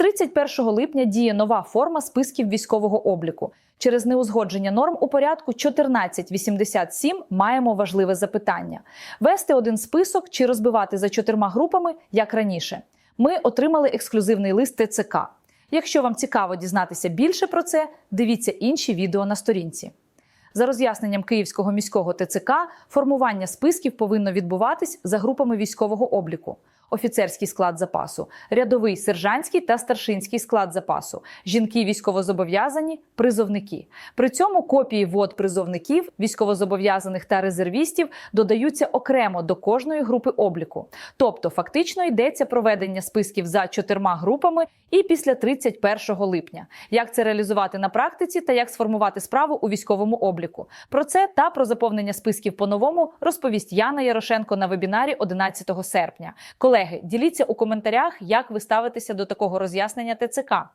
31 липня діє нова форма списків військового обліку. Через неузгодження норм у порядку 1487 маємо важливе запитання: вести один список чи розбивати за чотирма групами, як раніше. Ми отримали ексклюзивний лист ТЦК. Якщо вам цікаво дізнатися більше про це, дивіться інші відео на сторінці. За роз'ясненням Київського міського ТЦК, формування списків повинно відбуватись за групами військового обліку. Офіцерський склад запасу, рядовий сержантський та старшинський склад запасу, жінки військовозобов'язані, призовники. При цьому копії вод призовників, військовозобов'язаних та резервістів додаються окремо до кожної групи обліку. Тобто, фактично йдеться проведення списків за чотирма групами і після 31 липня. Як це реалізувати на практиці та як сформувати справу у військовому обліку? Про це та про заповнення списків по-новому розповість Яна Ярошенко на вебінарі 11 серпня. Колеги, діліться у коментарях, як ви ставитеся до такого роз'яснення ТЦК.